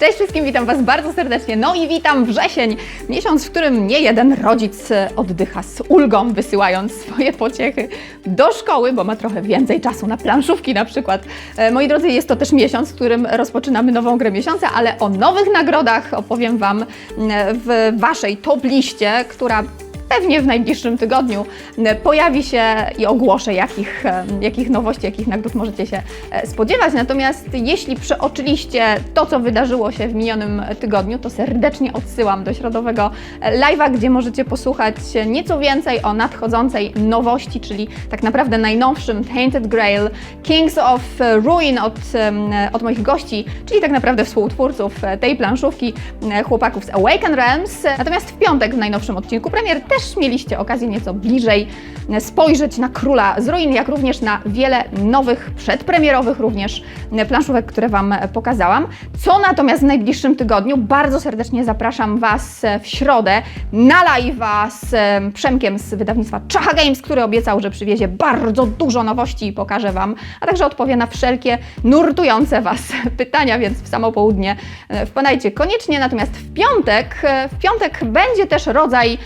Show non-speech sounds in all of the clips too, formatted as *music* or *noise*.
Cześć wszystkim, witam Was bardzo serdecznie. No i witam wrzesień, miesiąc, w którym nie jeden rodzic e, oddycha z ulgą, wysyłając swoje pociechy do szkoły, bo ma trochę więcej czasu na planszówki na przykład. E, Moi drodzy, jest to też miesiąc, w którym rozpoczynamy nową grę miesiąca, ale o nowych nagrodach opowiem Wam m, w Waszej top liście, która Pewnie w najbliższym tygodniu e, pojawi się i ogłoszę, jakich, e, jakich nowości, jakich nagród możecie się e, spodziewać. Natomiast jeśli przeoczyliście to, co wydarzyło się w minionym tygodniu, to serdecznie odsyłam do środowego live'a, gdzie możecie posłuchać nieco więcej o nadchodzącej nowości, czyli tak naprawdę najnowszym Tainted Grail Kings of Ruin od, od moich gości, czyli tak naprawdę współtwórców tej planszówki, chłopaków z Awaken Realms. Natomiast w piątek w najnowszym odcinku premier też mieliście okazję nieco bliżej spojrzeć na Króla z Ruin, jak również na wiele nowych, przedpremierowych również planszówek, które Wam pokazałam. Co natomiast w najbliższym tygodniu, bardzo serdecznie zapraszam Was w środę na live'a z em, Przemkiem z wydawnictwa Czacha Games, który obiecał, że przywiezie bardzo dużo nowości i pokaże Wam, a także odpowie na wszelkie nurtujące Was *laughs* pytania, więc w samo południe e, wpadajcie koniecznie. Natomiast w piątek, e, w piątek będzie też rodzaj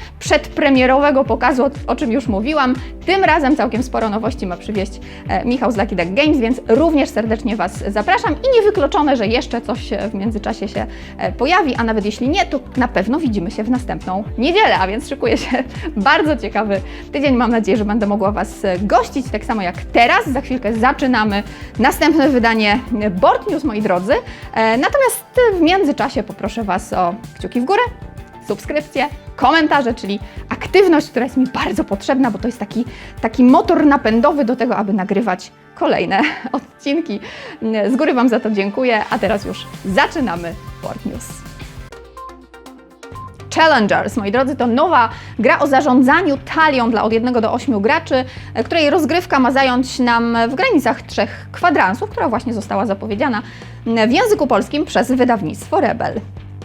przedpremierowego pokazu, o, czym już mówiłam. Tym razem całkiem sporo nowości ma przywieźć e, Michał z Lucky Duck Games, więc również serdecznie Was zapraszam i niewykluczone, że jeszcze coś e, w międzyczasie się e, pojawi, a nawet jeśli nie, to na pewno widzimy się w następną niedzielę, a więc szykuje się *laughs* bardzo ciekawy tydzień. Mam nadzieję, że będę mogła Was gościć, tak samo jak teraz. Za chwilkę zaczynamy następne wydanie Board News, moi drodzy. Natomiast w międzyczasie poproszę Was o kciuki w górę, subskrypcje, komentarze, czyli aktywność, która jest mi bardzo potrzebna, bo to jest taki, taki motor napędowy do tego, aby nagrywać kolejne *laughs* odcinki. Z góry Wam za to dziękuję, a teraz już zaczynamy Board News. Challengers, moi drodzy, to nowa gra o zarządzaniu talią dla od 1 do 8 graczy, której rozgrywka ma zająć nam w granicach trzech kwadransów, która właśnie została zapowiedziana w języku polskim przez wydawnictwo Rebel.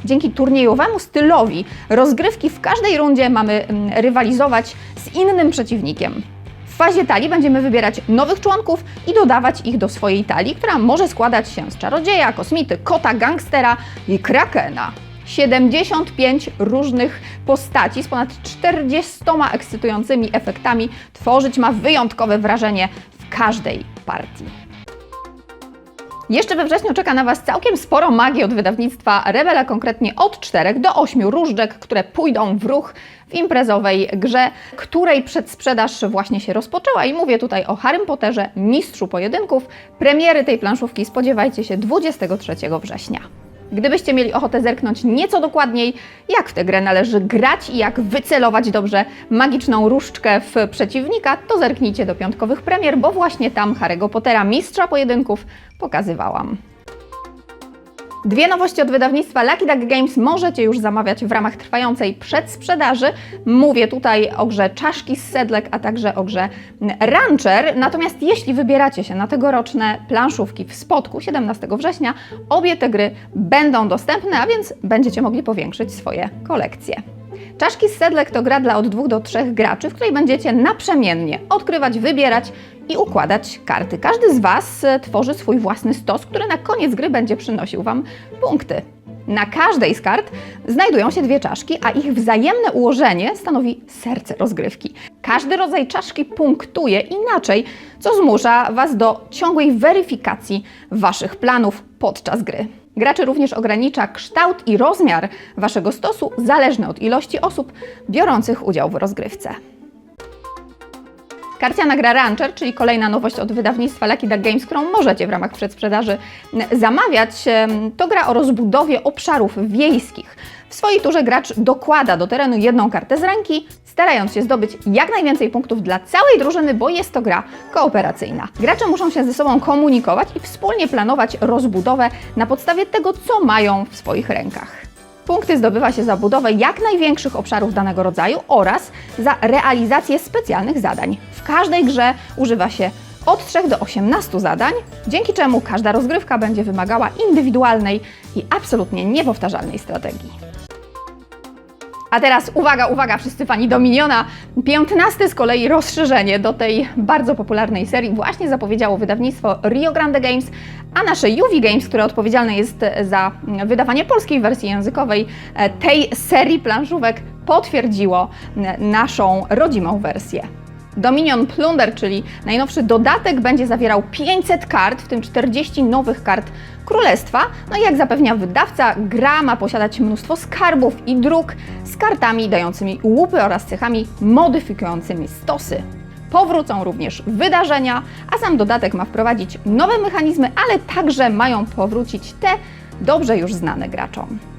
Dzięki turniejowemu stylowi rozgrywki w każdej rundzie mamy mm, rywalizować z innym przeciwnikiem. W fazie talii będziemy wybierać nowych członków i dodawać ich do swojej talii, która może składać się z czarodzieja, kosmity, kota, gangstera i krakena. 75 różnych postaci z ponad 40 ekscytującymi efektami tworzyć ma wyjątkowe wrażenie w każdej partii. Jeszcze we wrześniu czeka na Was całkiem sporo magii od wydawnictwa Rebela, konkretnie od 4 do 8 różdżek, które pójdą w ruch w imprezowej grze, której przedsprzedaż właśnie się rozpoczęła. I mówię tutaj o Harrym Potterze, Mistrzu Pojedynków. Premiery tej planszówki spodziewajcie się 23 września. Gdybyście mieli ochotę zerknąć nieco dokładniej, jak w tę grę należy grać i jak wycelować dobrze magiczną różdżkę w przeciwnika, to zerknijcie do piątkowych premier, bo właśnie tam Harry'ego Pottera, mistrza pojedynków, pokazywałam. Dwie nowości od wydawnictwa Lucky Duck Games możecie już zamawiać w ramach trwającej przedsprzedaży. Mówię tutaj o grze Czaszki z Sedlek, a także o grze Rancher. Natomiast jeśli wybieracie się na tegoroczne planszówki w Spodku 17 września, obie te gry będą dostępne, a więc będziecie mogli powiększyć swoje kolekcje. Czaszki z Sedlek to gra dla od 2 do 3 graczy, w której będziecie naprzemiennie odkrywać, wybierać i układać karty. Każdy z Was e, tworzy swój własny stos, który na koniec gry będzie przynosił Wam punkty. Na każdej z kart znajdują się dwie czaszki, a ich wzajemne ułożenie stanowi serce rozgrywki. Każdy rodzaj czaszki punktuje inaczej, co zmusza Was do ciągłej weryfikacji Waszych planów podczas gry. Graczy również ogranicza kształt i rozmiar Waszego stosu, zależny od ilości osób biorących udział w rozgrywce. Karciana gra Rancher, czyli kolejna nowość od wydawnictwa Lucky Duck Games, którą możecie w ramach przedsprzedaży zamawiać, to gra o rozbudowie obszarów wiejskich. W swojej turze gracz dokłada do terenu jedną kartę z ręki, starając się zdobyć jak najwięcej punktów dla całej drużyny, bo jest to gra kooperacyjna. Gracze muszą się ze sobą komunikować i wspólnie planować rozbudowę na podstawie tego, co mają w swoich rękach. Punkty zdobywa się za budowę jak największych obszarów danego rodzaju oraz za realizację specjalnych zadań. W każdej grze używa się od 3 do 18 zadań, dzięki czemu każda rozgrywka będzie wymagała indywidualnej i absolutnie niepowtarzalnej strategii. A teraz uwaga, uwaga, wszyscy fani Dominiona. 15 z kolei rozszerzenie do tej bardzo popularnej serii właśnie zapowiedziało wydawnictwo Rio Grande Games, a nasze UV Games, które odpowiedzialne jest za wydawanie polskiej wersji językowej e, tej serii planszówek, potwierdziło naszą rodzimą wersję. Dominion Plunder, czyli najnowszy dodatek, będzie zawierał 500 kart, w tym 40 nowych kart królestwa. No i jak zapewnia wydawca, gra ma posiadać mnóstwo skarbów i dróg z kartami dającymi łupy oraz cechami modyfikującymi stosy. Powrócą również wydarzenia, a sam dodatek ma wprowadzić nowe mechanizmy, ale także mają powrócić te dobrze już znane graczom.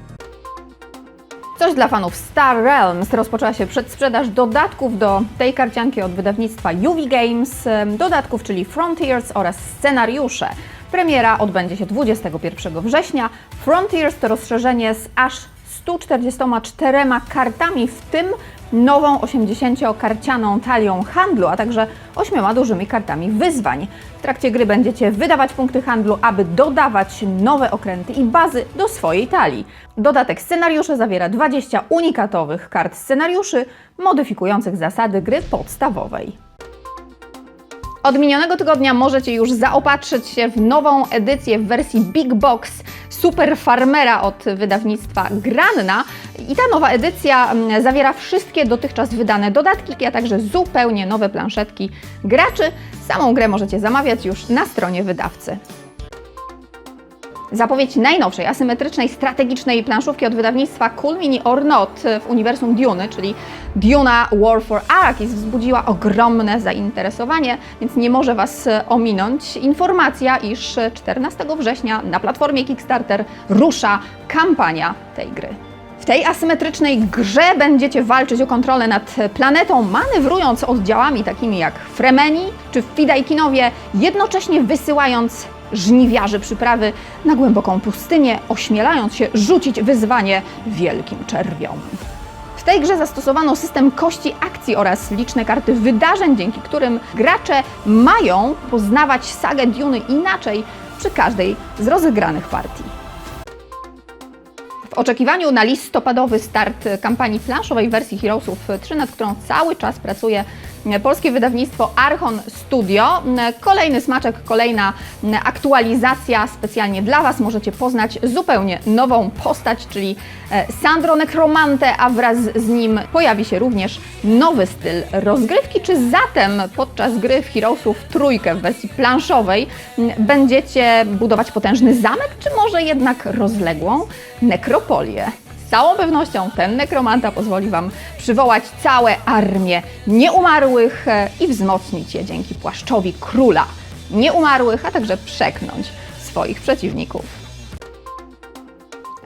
Coś dla fanów Star Realms. Rozpoczęła się przedsprzedaż dodatków do tej karcianki od wydawnictwa UV Games. Dodatków, czyli Frontiers oraz scenariusze. Premiera odbędzie się 21 września. Frontiers to rozszerzenie z aż 144 kartami, w tym nową 80-karcianą talią handlu, a także 8 dużymi kartami wyzwań. W trakcie gry będziecie wydawać punkty handlu, aby dodawać nowe okręty i bazy do swojej talii. Dodatek scenariusze zawiera 20 unikatowych kart scenariuszy modyfikujących zasady gry podstawowej. Od minionego tygodnia możecie już zaopatrzyć się w nową edycję w wersji Big Box Super Farmera od wydawnictwa Granna. I ta nowa edycja mm, zawiera wszystkie dotychczas wydane dodatki, a także zupełnie nowe planszetki graczy. Samą grę możecie zamawiać już na stronie wydawcy. Zapowiedź najnowszej asymetrycznej, strategicznej planszówki od wydawnictwa Cool Mini or Not w uniwersum Duny, czyli Duna War for Arrakis, wzbudziła ogromne zainteresowanie, więc nie może Was e, ominąć informacja, iż 14 września na platformie Kickstarter rusza kampania tej gry. W tej asymetrycznej grze będziecie walczyć o kontrolę nad planetą, manewrując oddziałami takimi jak Fremeni czy Fidajkinowie, jednocześnie wysyłając żniwiarzy przyprawy na głęboką pustynię, ośmielając się rzucić wyzwanie wielkim czerwiom. W tej grze zastosowano system kości akcji oraz liczne karty wydarzeń, dzięki którym gracze mają poznawać sagę Duny inaczej przy każdej z rozegranych partii. W oczekiwaniu na listopadowy start kampanii planszowej wersji Heroesów 3, nad którą cały czas pracuje polskie wydawnictwo Archon Studio, kolejny smaczek, kolejna aktualizacja specjalnie dla Was. Możecie poznać zupełnie nową postać, czyli e, Sandro Necromante, a wraz z nim pojawi się również nowy styl rozgrywki. Czy zatem podczas gry w Heroesów trójkę w wersji planszowej będziecie budować potężny zamek, czy może jednak rozległą nekropolię? Z całą pewnością ten nekromanta pozwoli Wam przywołać całe armię nieumarłych e, i wzmocnić je dzięki płaszczowi króla nieumarłych, a także przeknąć swoich przeciwników.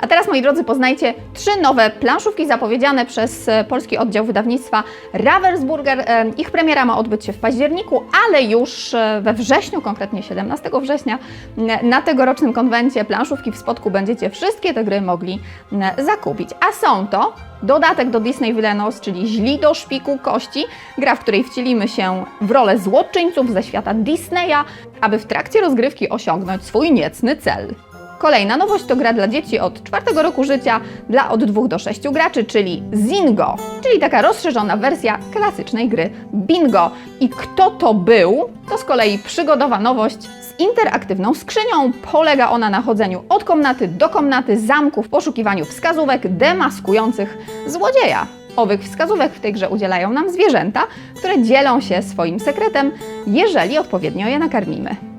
A teraz, moi drodzy, poznajcie trzy nowe planszówki zapowiedziane przez e, polski oddział wydawnictwa Ravensburger. E, Ich premiera ma odbyć się w październiku, ale już e, we wrześniu, konkretnie 17 września, na tegorocznym konwencie planszówki w Spodku będziecie wszystkie te gry mogli zakupić. A są to dodatek do Disney Villainous, czyli Źli do szpiku kości, gra, w której wcielimy się w rolę złoczyńców ze świata Disneya, aby w trakcie rozgrywki osiągnąć swój niecny cel. Kolejna nowość to gra dla dzieci od czwartego roku życia dla od 2 do 6 graczy, czyli Zingo, czyli taka rozszerzona wersja klasycznej gry Bingo. I kto to był? To z kolei przygodowa nowość z interaktywną skrzynią. Polega ona na chodzeniu od komnaty do komnaty zamku w poszukiwaniu wskazówek demaskujących złodzieja. Owych wskazówek w tej grze udzielają nam zwierzęta, które dzielą się swoim sekretem, jeżeli odpowiednio je nakarmimy.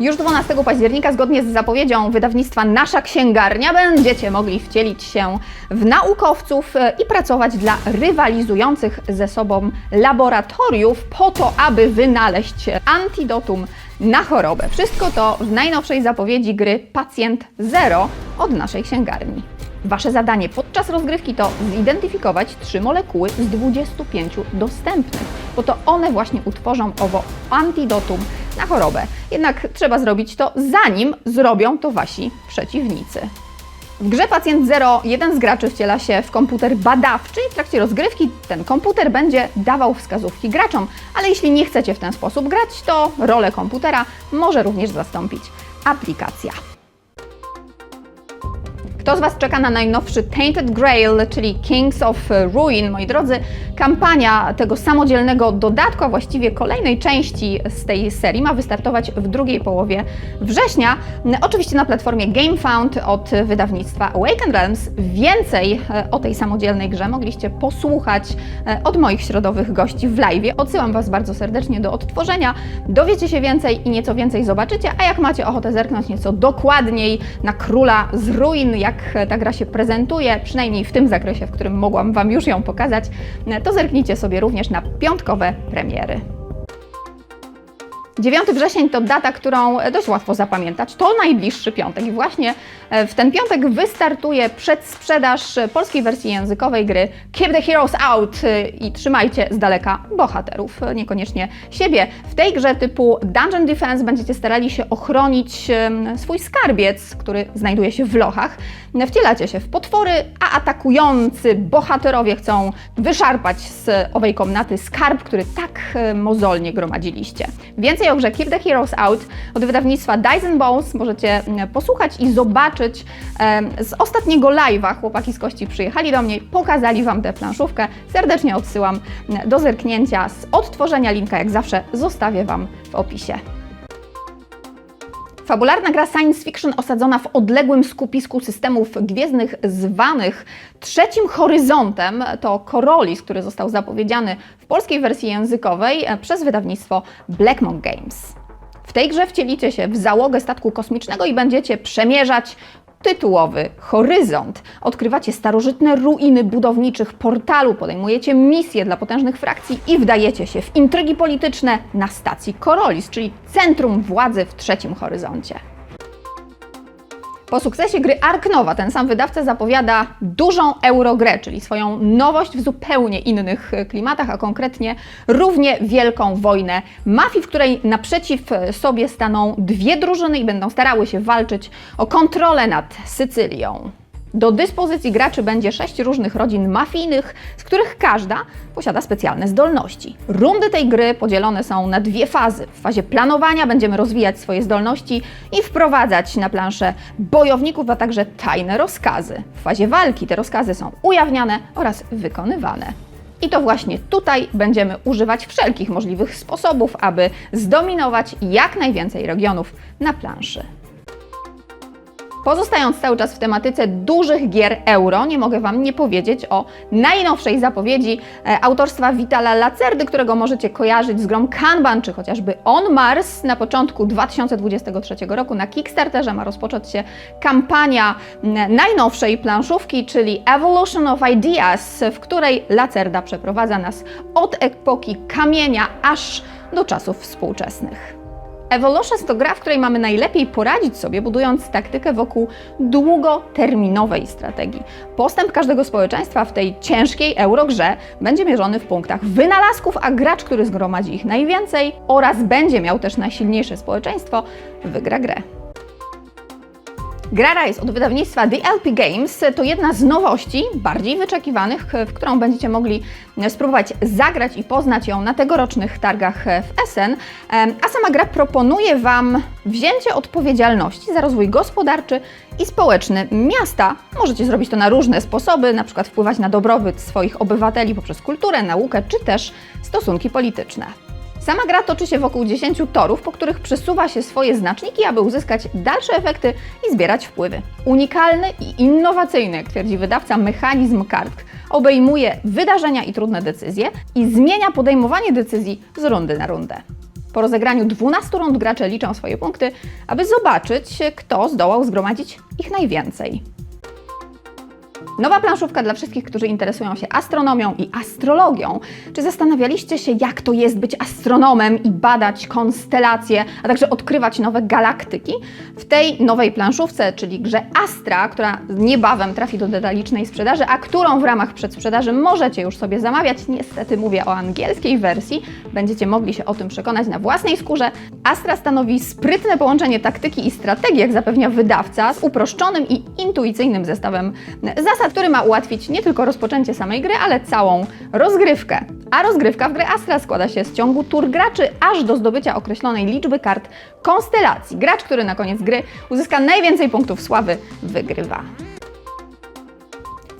Już 12 października, zgodnie z zapowiedzią wydawnictwa Nasza Księgarnia, będziecie mogli wcielić się w naukowców e, i pracować dla rywalizujących ze sobą laboratoriów po to, aby wynaleźć antidotum na chorobę. Wszystko to w najnowszej zapowiedzi gry Pacjent Zero od naszej księgarni. Wasze zadanie podczas rozgrywki to zidentyfikować trzy molekuły z 25 dostępnych, bo to one właśnie utworzą owo antidotum na chorobę. Jednak trzeba zrobić to zanim zrobią to wasi przeciwnicy. W grze Pacjent Zero jeden z graczy wciela się w komputer badawczy i w trakcie rozgrywki ten komputer będzie dawał wskazówki graczom, ale jeśli nie chcecie w ten sposób grać, to rolę komputera może również zastąpić aplikacja. Kto z Was czeka na najnowszy Tainted Grail, czyli Kings of Ruin? Moi drodzy, kampania tego samodzielnego dodatku, a właściwie kolejnej części z tej serii ma wystartować w drugiej połowie września. Oczywiście na platformie GameFound od wydawnictwa Awaken Realms. Więcej e, o tej samodzielnej grze mogliście posłuchać e, od moich środowych gości w live. Odsyłam Was bardzo serdecznie do odtworzenia. Dowiecie się więcej i nieco więcej zobaczycie, a jak macie ochotę zerknąć nieco dokładniej na Króla z Ruin, jak ta gra się prezentuje, przynajmniej w tym zakresie, w którym mogłam Wam już ją pokazać, to zerknijcie sobie również na piątkowe premiery. 9 wrzesień to data, którą dość łatwo zapamiętać. To najbliższy piątek i właśnie e, w ten piątek wystartuje przedsprzedaż polskiej wersji językowej gry Keep the Heroes Out e, i trzymajcie z daleka bohaterów, e, niekoniecznie siebie. W tej grze typu Dungeon Defense będziecie starali się ochronić swój skarbiec, który znajduje się w lochach. Wcielacie się w potwory, a atakujący bohaterowie chcą wyszarpać z owej komnaty skarb, który tak mozolnie gromadziliście. Więcej o grze Keep the Heroes Out od wydawnictwa Dice Bones możecie posłuchać i zobaczyć z ostatniego live'a. Chłopaki z kości przyjechali do mnie, pokazali Wam tę planszówkę. Serdecznie odsyłam do zerknięcia z odtworzenia linka, jak zawsze zostawię Wam w opisie. Fabularna gra science fiction osadzona w odległym skupisku systemów gwiezdnych zwanych trzecim horyzontem to Corolis, który został zapowiedziany w polskiej wersji językowej przez wydawnictwo Blackmon Games. W tej grze wcielicie się w załogę statku kosmicznego i będziecie przemierzać tytułowy horyzont. Odkrywacie starożytne ruiny budowniczych portalu, podejmujecie misje dla potężnych frakcji i wdajecie się w intrygi polityczne na stacji Korolis, czyli centrum władzy w trzecim horyzoncie. Po sukcesie gry Ark Nova ten sam wydawca zapowiada dużą eurogrę, czyli swoją nowość w zupełnie innych klimatach, a konkretnie równie wielką wojnę mafii, w której naprzeciw sobie staną dwie drużyny i będą starały się walczyć o kontrolę nad Sycylią. Do dyspozycji graczy będzie sześć różnych rodzin mafijnych, z których każda posiada specjalne zdolności. Rundy tej gry podzielone są na dwie fazy. W fazie planowania będziemy rozwijać swoje zdolności i wprowadzać na planszę bojowników, a także tajne rozkazy. W fazie walki te rozkazy są ujawniane oraz wykonywane. I to właśnie tutaj będziemy używać wszelkich możliwych sposobów, aby zdominować jak najwięcej regionów na planszy. Pozostając cały czas w tematyce dużych gier euro, nie mogę Wam nie powiedzieć o najnowszej zapowiedzi e, autorstwa Vitala Lacerdy, którego możecie kojarzyć z grą Kanban, czy chociażby On Mars. Na początku 2023 roku na Kickstarterze ma rozpocząć się kampania najnowszej planszówki, czyli Evolution of Ideas, w której Lacerda przeprowadza nas od epoki kamienia aż do czasów współczesnych. Evolutions to gra, w której mamy najlepiej poradzić sobie, budując taktykę wokół długoterminowej strategii. Postęp każdego społeczeństwa w tej ciężkiej eurogrze będzie mierzony w punktach wynalazków, a gracz, który zgromadzi ich najwięcej oraz będzie miał też najsilniejsze społeczeństwo, wygra grę. Gra Rise od wydawnictwa DLP Games to jedna z nowości, bardziej wyczekiwanych, w którą będziecie mogli spróbować zagrać i poznać ją na tegorocznych targach w Essen. A sama gra proponuje Wam wzięcie odpowiedzialności za rozwój gospodarczy i społeczny miasta. Możecie zrobić to na różne sposoby, na przykład wpływać na dobrobyt swoich obywateli poprzez kulturę, naukę czy też stosunki polityczne. Sama gra toczy się wokół 10 torów, po których przesuwa się swoje znaczniki, aby uzyskać dalsze efekty i zbierać wpływy. Unikalny i innowacyjny, jak twierdzi wydawca, mechanizm kart obejmuje wydarzenia i trudne decyzje i zmienia podejmowanie decyzji z rundy na rundę. Po rozegraniu 12 rund gracze liczą swoje punkty, aby zobaczyć, kto zdołał zgromadzić ich najwięcej. Nowa planszówka dla wszystkich, którzy interesują się astronomią i astrologią. Czy zastanawialiście się, jak to jest być astronomem i badać konstelacje, a także odkrywać nowe galaktyki? W tej nowej planszówce, czyli grze Astra, która niebawem trafi do detalicznej sprzedaży, a którą w ramach przedsprzedaży możecie już sobie zamawiać, niestety mówię o angielskiej wersji, będziecie mogli się o tym przekonać na własnej skórze. Astra stanowi sprytne połączenie taktyki i strategii, jak zapewnia wydawca, z uproszczonym i intuicyjnym zestawem zasad który ma ułatwić nie tylko rozpoczęcie samej gry, ale całą rozgrywkę. A rozgrywka w grę Astra składa się z ciągu tur graczy aż do zdobycia określonej liczby kart konstelacji. Gracz, który na koniec gry uzyska najwięcej punktów sławy, wygrywa.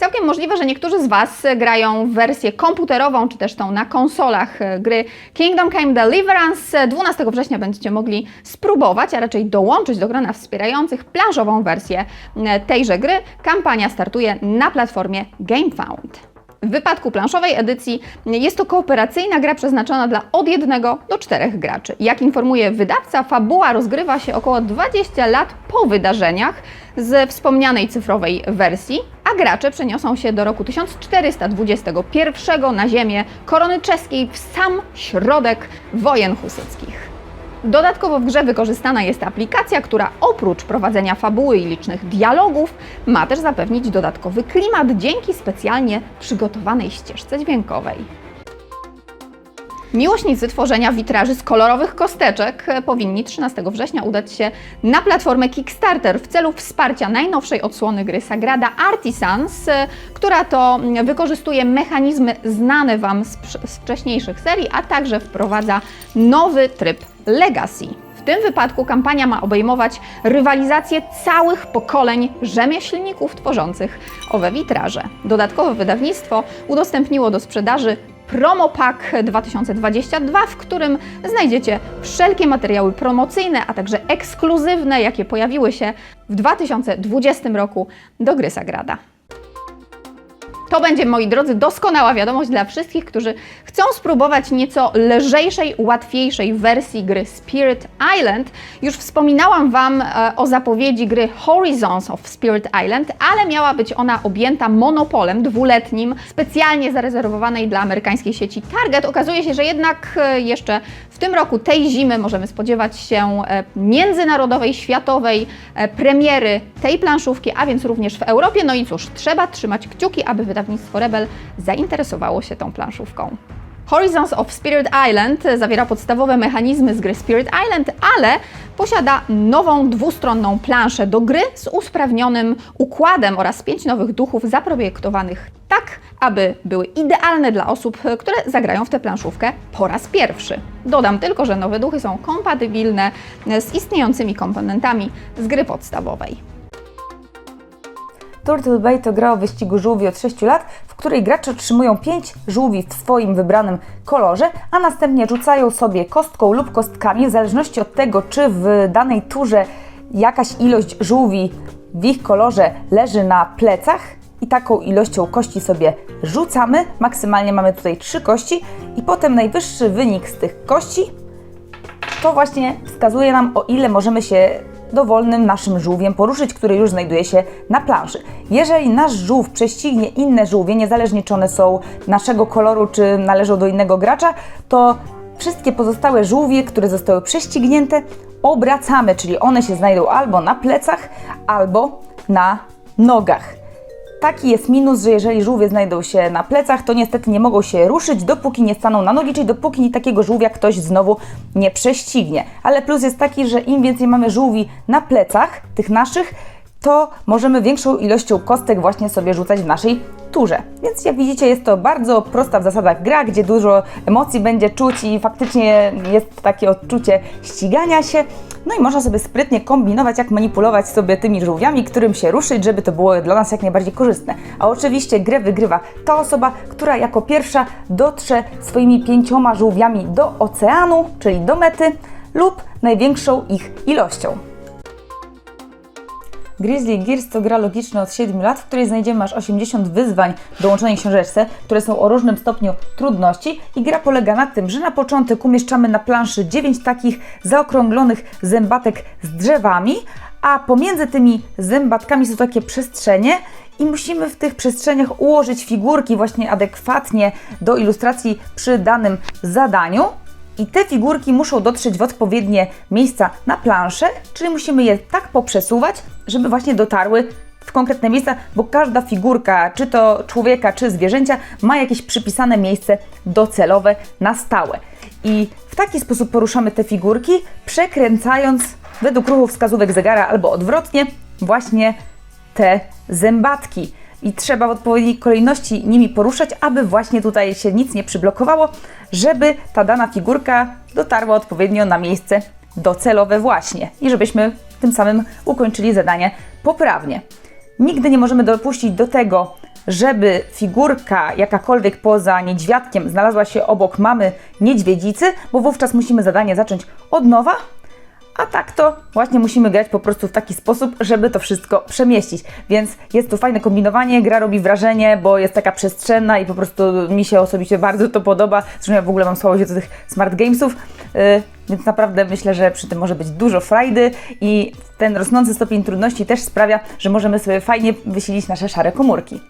Całkiem możliwe, że niektórzy z Was grają w wersję komputerową, czy też tą na konsolach e, gry Kingdom Came Deliverance. 12 września będziecie mogli spróbować, a raczej dołączyć do grona wspierających planszową wersję e, tejże gry. Kampania startuje na platformie GameFound. W wypadku planszowej edycji jest to kooperacyjna gra przeznaczona dla od jednego do czterech graczy. Jak informuje wydawca, fabuła rozgrywa się około 20 lat po wydarzeniach z wspomnianej cyfrowej wersji, a gracze przeniosą się do roku 1421 na ziemię korony czeskiej w sam środek wojen husyckich. Dodatkowo w grze wykorzystana jest aplikacja, która oprócz prowadzenia fabuły i licznych dialogów ma też zapewnić dodatkowy klimat dzięki specjalnie przygotowanej ścieżce dźwiękowej. Miłośnicy tworzenia witraży z kolorowych kosteczek e, powinni 13 września udać się na platformę Kickstarter w celu wsparcia najnowszej odsłony gry Sagrada Artisans, e, która to mm, wykorzystuje mechanizmy znane Wam z, z wcześniejszych serii, a także wprowadza nowy tryb Legacy. W tym wypadku kampania ma obejmować rywalizację całych pokoleń rzemieślników tworzących owe witraże. Dodatkowe wydawnictwo udostępniło do sprzedaży Promo Pack 2022, w którym znajdziecie wszelkie materiały promocyjne, a także ekskluzywne, jakie pojawiły się w 2020 roku do gry Sagrada. To będzie, moi drodzy, doskonała wiadomość dla wszystkich, którzy chcą spróbować nieco lżejszej, łatwiejszej wersji gry Spirit Island. Już wspominałam Wam e, o zapowiedzi gry Horizons of Spirit Island, ale miała być ona objęta monopolem dwuletnim, specjalnie zarezerwowanej dla amerykańskiej sieci Target. Okazuje się, że jednak e, jeszcze w tym roku, tej zimy, możemy spodziewać się e, międzynarodowej, światowej premiery tej planszówki, a więc również w Europie. No i cóż, trzeba trzymać kciuki, aby wydawnictwo Rebel zainteresowało się tą planszówką. Horizons of Spirit Island zawiera podstawowe mechanizmy z gry Spirit Island, ale posiada nową dwustronną planszę do gry z usprawnionym układem oraz pięć nowych duchów zaprojektowanych tak, aby były idealne dla osób, które zagrają w tę planszówkę po raz pierwszy. Dodam tylko, że nowe duchy są kompatybilne z istniejącymi komponentami z gry podstawowej. Turtle Bay to gra o wyścigu żółwi od 6 lat, w której gracze otrzymują 5 żółwi w swoim wybranym kolorze, a następnie rzucają sobie kostką lub kostkami, w zależności od tego, czy w danej turze jakaś ilość żółwi w ich kolorze leży na plecach. I taką ilością kości sobie rzucamy. Maksymalnie mamy tutaj 3 kości, i potem najwyższy wynik z tych kości to właśnie wskazuje nam, o ile możemy się dowolnym naszym żółwiem poruszyć, który już znajduje się na planszy. Jeżeli nasz żółw prześcignie inne żółwie, niezależnie czy one są naszego koloru, czy należą do innego gracza, to wszystkie pozostałe żółwie, które zostały prześcignięte, obracamy, czyli one się znajdą albo na plecach, albo na nogach. Taki jest minus, że jeżeli żółwie znajdą się na plecach, to niestety nie mogą się ruszyć, dopóki nie staną na nogi, czyli dopóki takiego żółwia ktoś znowu nie prześcignie. Ale plus jest taki, że im więcej mamy żółwi na plecach, tych naszych, to możemy większą ilością kostek właśnie sobie rzucać w naszej turze. Więc jak widzicie, jest to bardzo prosta w zasadach gra, gdzie dużo emocji będzie czuć i faktycznie jest takie odczucie ścigania się. No i można sobie sprytnie kombinować, jak manipulować sobie tymi żółwiami, którym się ruszyć, żeby to było dla nas jak najbardziej korzystne. A oczywiście grę wygrywa ta osoba, która jako pierwsza dotrze swoimi pięcioma żółwiami do oceanu, czyli do mety, lub największą ich ilością. Grizzly Gears to gra logiczna od 7 lat, w której znajdziemy aż 80 wyzwań w dołączonej książeczce, które są o różnym stopniu trudności i gra polega na tym, że na początek umieszczamy na planszy 9 takich zaokrąglonych zębatek z drzewami, a pomiędzy tymi zębatkami są takie przestrzenie i musimy w tych przestrzeniach ułożyć figurki właśnie adekwatnie do ilustracji przy danym zadaniu. I te figurki muszą dotrzeć w odpowiednie miejsca na planszę, czyli musimy je tak poprzesuwać, żeby właśnie dotarły w konkretne miejsca, bo każda figurka, czy to człowieka, czy zwierzęcia, ma jakieś przypisane miejsce docelowe na stałe. I w taki sposób poruszamy te figurki, przekręcając według ruchu wskazówek zegara albo odwrotnie właśnie te zębatki. I trzeba w odpowiedniej kolejności nimi poruszać, aby właśnie tutaj się nic nie przyblokowało, żeby ta dana figurka dotarła odpowiednio na miejsce docelowe właśnie i żebyśmy tym samym ukończyli zadanie poprawnie. Nigdy nie możemy dopuścić do tego, żeby figurka jakakolwiek poza niedźwiadkiem znalazła się obok mamy niedźwiedzicy, bo wówczas musimy zadanie zacząć od nowa. A tak to właśnie musimy grać po prostu w taki sposób, żeby to wszystko przemieścić. Więc jest to fajne kombinowanie, gra robi wrażenie, bo jest taka przestrzenna i po prostu mi się osobiście bardzo to podoba. Zresztą ja w ogóle mam słabość do tych smart gamesów, yy, więc naprawdę myślę, że przy tym może być dużo frajdy i ten rosnący stopień trudności też sprawia, że możemy sobie fajnie wysilić nasze szare komórki.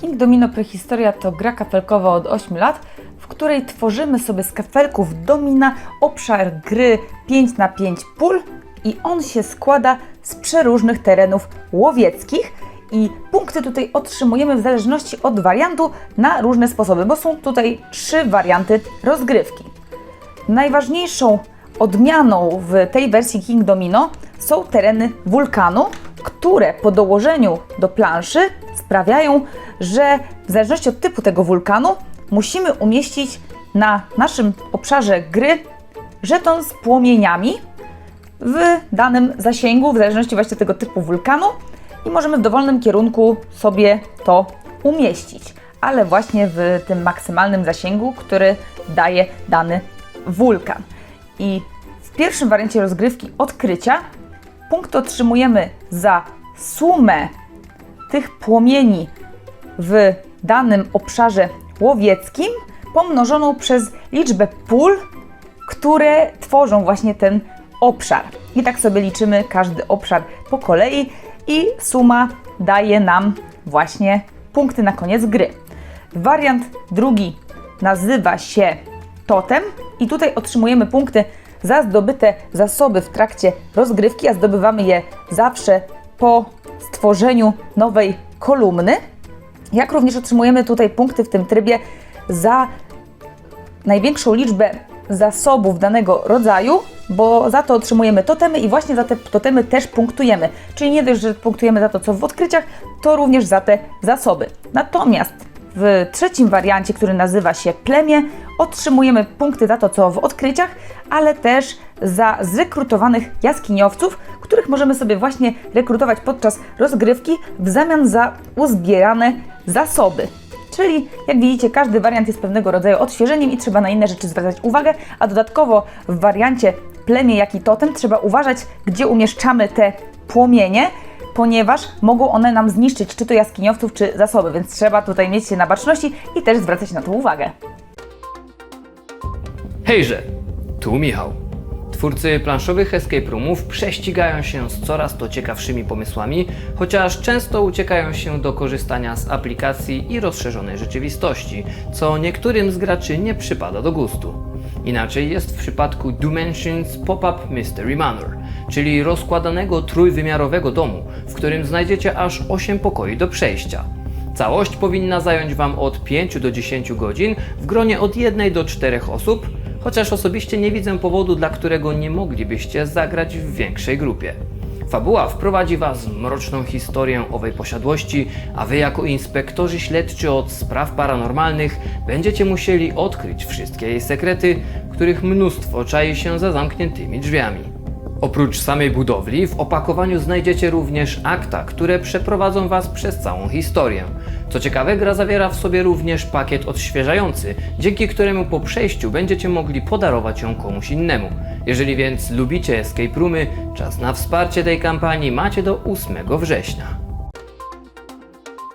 King Domino Prehistoria to gra kafelkowa od 8 lat, w której tworzymy sobie z kafelków domina obszar gry 5 na 5 pól i on się składa z przeróżnych terenów łowieckich i punkty tutaj otrzymujemy w zależności od wariantu na różne sposoby, bo są tutaj trzy warianty rozgrywki. Najważniejszą odmianą w tej wersji King Domino są tereny wulkanu, które po dołożeniu do planszy sprawiają, że w zależności od typu tego wulkanu musimy umieścić na naszym obszarze gry żeton z płomieniami w danym zasięgu, w zależności właśnie od tego typu wulkanu i możemy w dowolnym kierunku sobie to umieścić, ale właśnie w tym maksymalnym zasięgu, który daje dany wulkan. I w pierwszym wariancie rozgrywki odkrycia punkt otrzymujemy za sumę tych płomieni w danym obszarze łowieckim pomnożoną przez liczbę pól, które tworzą właśnie ten obszar. I tak sobie liczymy każdy obszar po kolei i suma daje nam właśnie punkty na koniec gry. Wariant drugi nazywa się totem i tutaj otrzymujemy punkty za zdobyte zasoby w trakcie rozgrywki, a zdobywamy je zawsze po stworzeniu nowej kolumny. Jak również otrzymujemy tutaj punkty w tym trybie za największą liczbę zasobów danego rodzaju, bo za to otrzymujemy totemy i właśnie za te totemy też punktujemy. Czyli nie dość, że punktujemy za to, co w odkryciach, to również za te zasoby. Natomiast w trzecim wariancie, który nazywa się plemię, otrzymujemy punkty za to, co w odkryciach, ale też za zrekrutowanych jaskiniowców, których możemy sobie właśnie rekrutować podczas rozgrywki w zamian za uzbierane zasoby. Czyli jak widzicie, każdy wariant jest pewnego rodzaju odświeżeniem i trzeba na inne rzeczy zwracać uwagę, a dodatkowo w wariancie plemię, jak i totem trzeba uważać, gdzie umieszczamy te płomienie, ponieważ mogą one nam zniszczyć czy to jaskiniowców, czy zasoby, więc trzeba tutaj mieć się na baczności i też zwracać na to uwagę. Hejże, tu Michał. Twórcy planszowych escape roomów prześcigają się z coraz to ciekawszymi pomysłami, chociaż często uciekają się do korzystania z aplikacji i rozszerzonej rzeczywistości, co niektórym z graczy nie przypada do gustu. Inaczej jest w przypadku Dimensions Pop-Up Mystery Manor, czyli rozkładanego trójwymiarowego domu, w którym znajdziecie aż 8 pokoi do przejścia. Całość powinna zająć Wam od 5 do 10 godzin w gronie od 1 do 4 osób, chociaż osobiście nie widzę powodu, dla którego nie moglibyście zagrać w większej grupie. Fabuła wprowadzi Was w mroczną historię owej posiadłości, a Wy jako inspektorzy śledczy od spraw paranormalnych będziecie musieli odkryć wszystkie jej sekrety, których mnóstwo czai się za zamkniętymi drzwiami. Oprócz samej budowli, w opakowaniu znajdziecie również akta, które przeprowadzą Was przez całą historię. Co ciekawe, gra zawiera w sobie również pakiet odświeżający, dzięki któremu po przejściu będziecie mogli podarować ją komuś innemu. Jeżeli więc lubicie escape roomy, czas na wsparcie tej kampanii macie do 8 września.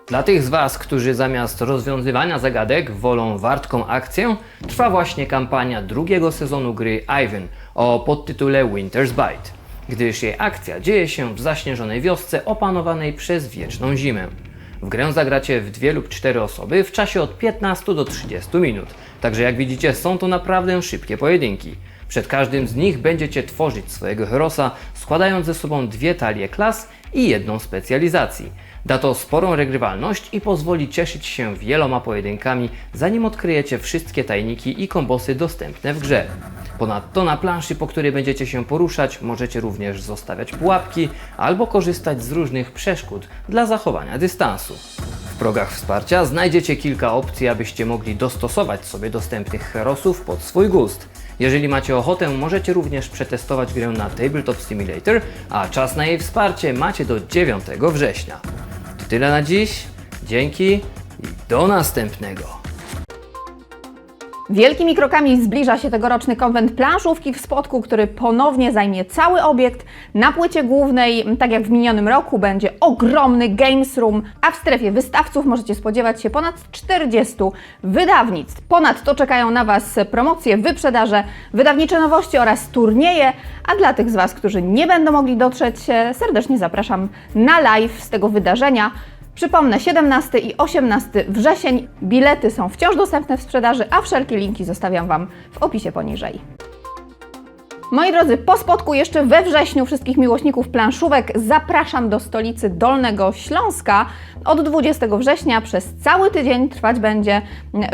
Dla tych z Was, którzy zamiast rozwiązywania zagadek wolą wartką akcję, trwa właśnie kampania drugiego sezonu gry Ivan o podtytule Winter's Bite, gdyż jej akcja dzieje się w zaśnieżonej wiosce opanowanej przez wieczną zimę. W grę zagracie w dwie lub cztery osoby w czasie od 15 do 30 minut, także jak widzicie są to naprawdę szybkie pojedynki. Przed każdym z nich będziecie tworzyć swojego herosa, składając ze sobą dwie talie klas i jedną specjalizacji. Da to sporą regrywalność i pozwoli cieszyć się wieloma pojedynkami, zanim odkryjecie wszystkie tajniki i kombosy dostępne w grze. Ponadto na planszy, po której będziecie się poruszać, możecie również zostawiać pułapki albo korzystać z różnych przeszkód dla zachowania dystansu. W progach wsparcia znajdziecie kilka opcji, abyście mogli dostosować sobie dostępnych herosów pod swój gust. Jeżeli macie ochotę, możecie również przetestować grę na Tabletop Simulator, a czas na jej wsparcie macie do 9 września. To tyle na dziś. Dzięki i do następnego. Wielkimi krokami zbliża się tegoroczny konwent planszówki w Spodku, który ponownie zajmie cały obiekt. Na płycie głównej, tak jak w minionym roku, będzie ogromny Games Room, a w strefie wystawców możecie spodziewać się ponad 40 wydawnictw. Ponadto czekają na Was promocje, wyprzedaże, wydawnicze nowości oraz turnieje, a dla tych z Was, którzy nie będą mogli dotrzeć, serdecznie zapraszam na live z tego wydarzenia. Przypomnę, 17 i 18 wrzesień bilety są wciąż dostępne w sprzedaży, a wszelkie linki zostawiam Wam w opisie poniżej. Moi drodzy, po spotku jeszcze we wrześniu wszystkich miłośników planszówek zapraszam do stolicy Dolnego Śląska. Od 20 września przez cały tydzień trwać będzie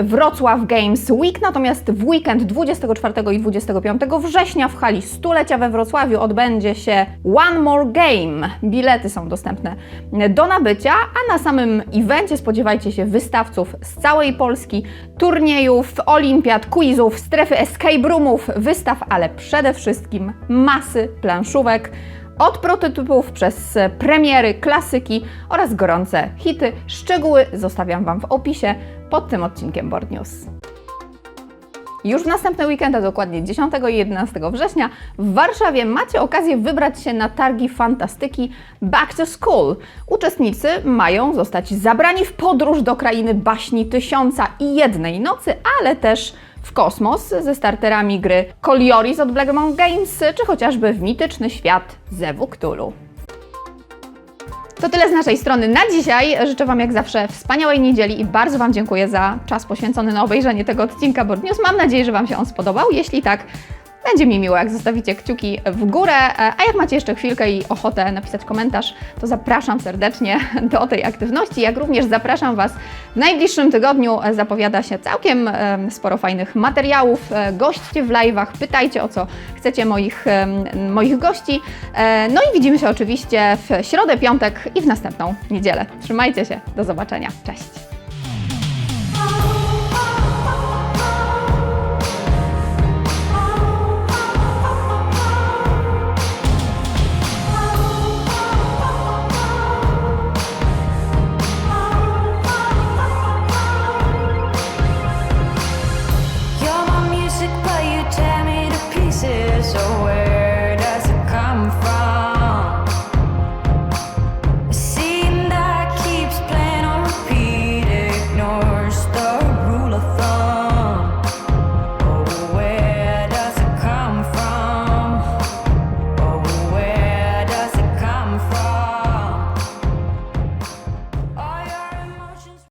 Wrocław Games Week, natomiast w weekend 24 i 25 września w hali stulecia we Wrocławiu odbędzie się One More Game. Bilety są dostępne do nabycia, a na samym evencie spodziewajcie się wystawców z całej Polski, turniejów, olimpiad, quizów, strefy escape roomów, wystaw, ale przede wszystkim masy planszówek. Od prototypów przez premiery, klasyki oraz gorące hity. Szczegóły zostawiam Wam w opisie pod tym odcinkiem Board News. Już w następny weekend, a dokładnie 10 i 11 września w Warszawie macie okazję wybrać się na targi fantastyki Back to School. Uczestnicy mają zostać zabrani w podróż do krainy baśni Tysiąca i Jednej Nocy, ale też w kosmos ze starterami gry Colioris od Black Mountain Games, czy chociażby w mityczny świat Zewu Cthulhu. To tyle z naszej strony na dzisiaj. Życzę Wam jak zawsze wspaniałej niedzieli i bardzo Wam dziękuję za czas poświęcony na obejrzenie tego odcinka Board News. Mam nadzieję, że Wam się on spodobał. Jeśli tak, będzie mi miło, jak zostawicie kciuki w górę. A jak macie jeszcze chwilkę i ochotę napisać komentarz, to zapraszam serdecznie *laughs* do tej aktywności. Jak również zapraszam Was w najbliższym tygodniu. Zapowiada się całkiem em, sporo fajnych materiałów. E, Gośćcie w live'ach, pytajcie o co chcecie moich, moich gości. E, No i widzimy się oczywiście w środę, piątek i w następną niedzielę. Trzymajcie się, do zobaczenia. Cześć!